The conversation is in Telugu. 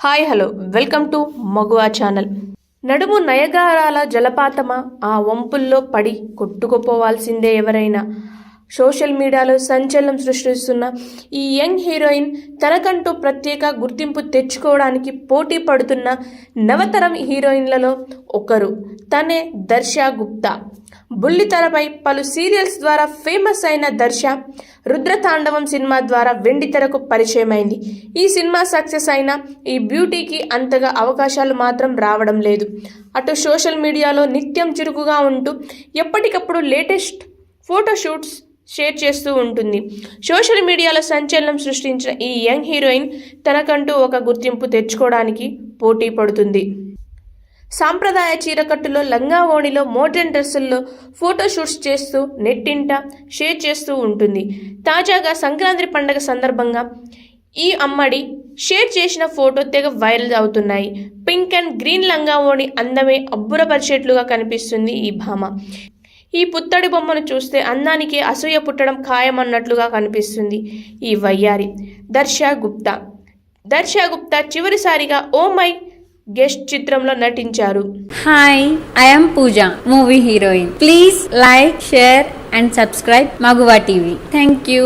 Hi hello. Welcome to Maguva channel. నడుము నయగారాల జలపాతమా? ఆ వంపుల్లో పడి కొట్టుకుపోవాల్సిందే ఎవరైనా. సోషల్ మీడియాలో సంచలనం సృష్టిస్తున్న ఈ యంగ్ హీరోయిన్ తనకంటూ ప్రత్యేక గుర్తింపు తెచ్చుకోవడానికి పోటీ పడుతున్న నవతరం హీరోయిన్లలో ఒకరు. తనే దర్శ గుప్తా. బుల్లితెరపై పలు సీరియల్స్ ద్వారా ఫేమస్ అయిన దర్శ రుద్రతాండవం సినిమా ద్వారా వెండితెరకు పరిచయమైంది. ఈ సినిమా సక్సెస్ అయిన ఈ బ్యూటీకి అంతగా అవకాశాలు మాత్రం రావడం లేదు. అటు సోషల్ మీడియాలో నిత్యం చురుకుగా ఉంటూ ఎప్పటికప్పుడు లేటెస్ట్ ఫోటోషూట్స్ షేర్ చేస్తూ ఉంటుంది. సోషల్ మీడియాలో సంచలనం సృష్టించిన ఈ యంగ్ హీరోయిన్ తనకంటూ ఒక గుర్తింపు తెచ్చుకోవడానికి పోటీ పడుతుంది. సాంప్రదాయ చీరకట్టులో లంగా ఓణిలో మోడర్న్ డ్రెస్సుల్లో ఫోటోషూట్స్ చేస్తూ నెట్టింట షేర్ చేస్తూ ఉంటుంది. తాజాగా సంక్రాంతి పండగ సందర్భంగా ఈ అమ్మడి షేర్ చేసిన ఫోటో తెగ వైరల్ అవుతున్నాయి. పింక్ అండ్ గ్రీన్ లంగా ఓణి అందమే అబ్బురపరిచేట్లుగా కనిపిస్తుంది ఈ భామ. ఈ పుత్తడి బొమ్మను చూస్తే అందానికి అసూయ పుట్టడం ఖాయమన్నట్లుగా కనిపిస్తుంది ఈ వయ్యారి. దర్శ గుప్తా. దర్శ గుప్తా చివరిసారిగా ఓ మై గెస్ట్ చిత్రంలో నటించారు. Hi I'm Pooja movie heroine please like share and subscribe Maguva TV thank you